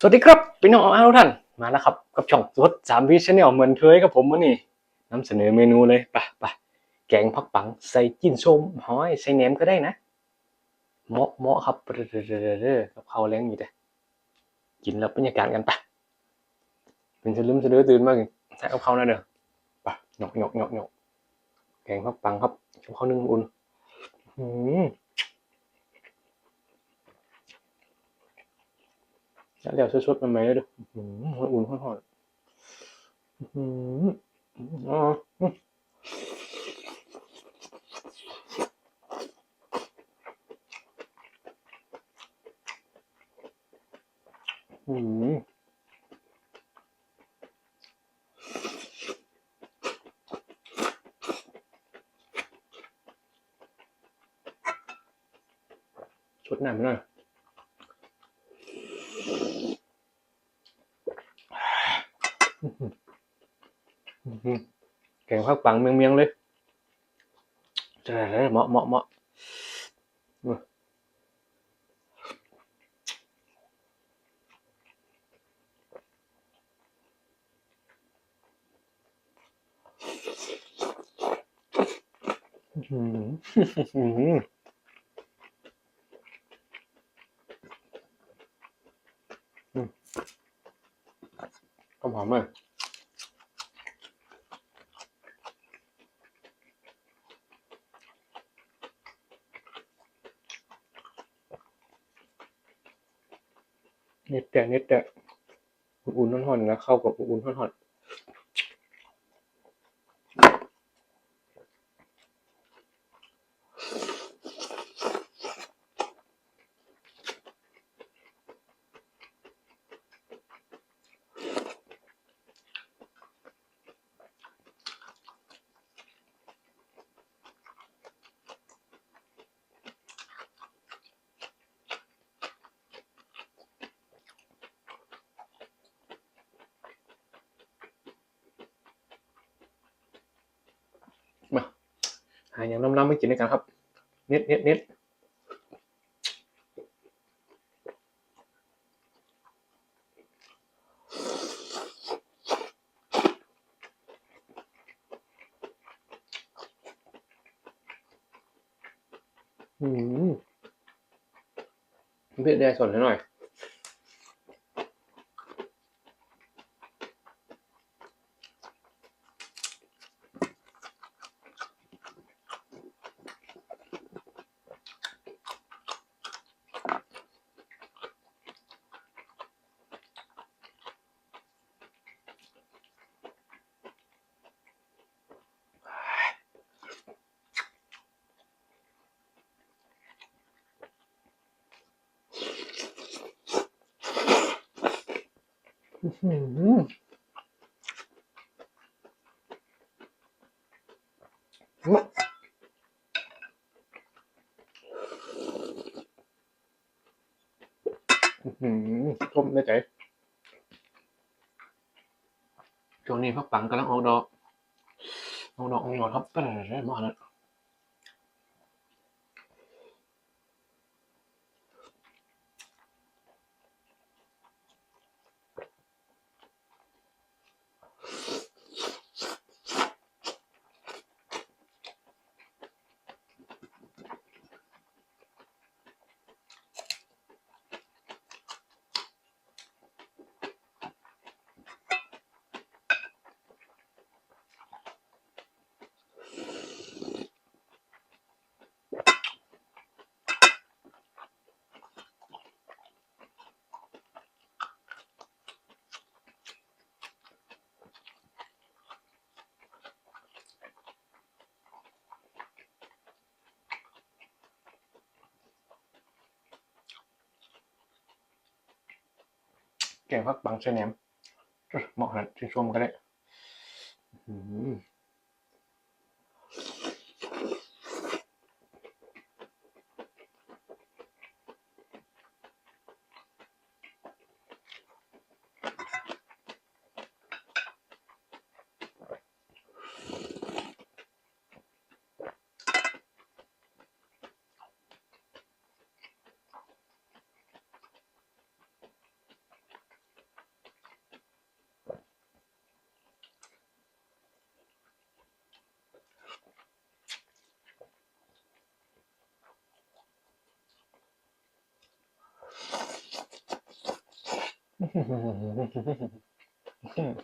สวัสดีครับพี่น้องทุกท่านมาแล้วครับ กับช่องสดสามวิชแนลเหมือนเคยครับผมวันนี้นำเสนอเมนูเลยไปไปแกงผักปังใส่จิ้นส้มหอยใส่แหนมก็ได้นะเหมาะเหมาะครับเด้อกับข้าวแรงอยู่แต่กินแล้วบรรยากาศกันไปเป็นสลืมสะดือตื่นมากเลยใส่กับข้าวหน่อยเด้อไปหยอกหยอกหยอกหยอกแกงผักปังครับกับข้าวนึ่งอุ่นอืม แล้วเดี๋ยวชุดๆมันไหมดูอื้อหืออุ่นๆห่อนๆอื้อหืออ๋ออืมชุดหน้ามันหน่อย อื้อหือ แกงผักปังเมียงๆเลยจะได้เหมาะเหมาะเหมาะอื้ออื้อหืออื้อหืออืมหอมๆ เน็ตแต่เน็ตแต่อุ่นๆห่อนๆนะเข้ากับอุ่นๆห่อนๆ หาอย่างน้ำๆไม่กินด้วยกันครับนิดนิดนิดอืมเพี่ได้ส่วนหน่อย อื้มะอื้อหือต้มได้ใจช่วงนี้พักปังกำลังออกดอกออกดอกออกหยอดครับไปเลยๆมาแล้ว แกงพักบังใส่แหนมเอ้ยเหมาะนะชื่นชมก็ได้ อื้อ すいません。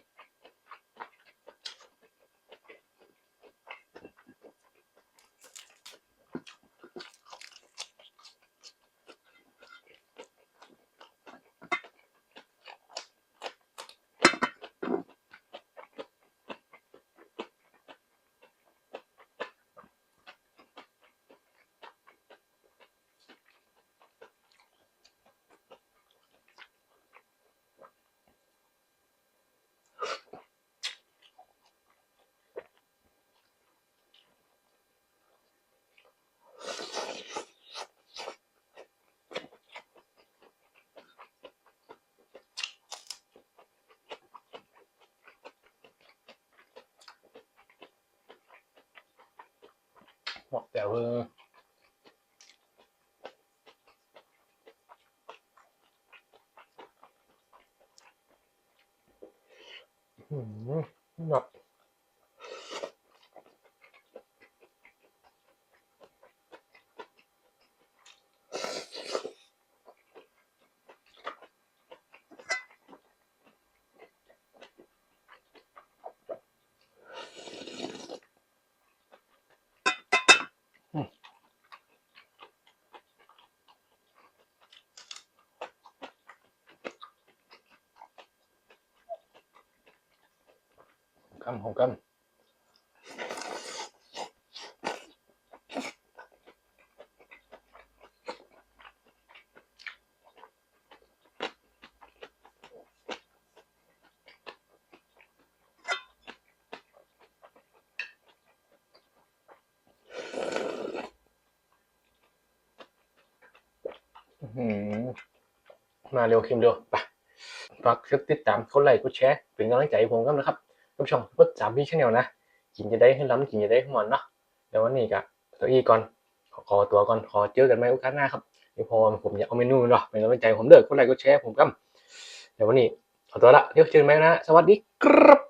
หือบอ กแต่ว่าอืมกำของกำอื้อหือมาเร็วเค็มเร็วไปฝากติดตามกดไลค์กดแชร์เป็นกำลังใจให้ผมกันนะครับ ทุกช่องกดสามพี่ชแนลนะกินจะได้ให้ล้ำกินจะได้ให้มันเนาะเดี๋ยววันนี้ก็ตัวอีก่อนขอตัวก่อนขอเจอกันไหมโอกาสหน้าครับเดี๋ยวพอผมอยากเอาเมนูเนาะเป็นกำลังใจผมเด้อกดไลค์กดแชร์ผมกันเดี๋ยววันนี้ขอตัวละเดี๋ยวเจอกันไหมนะสวัสดีครับ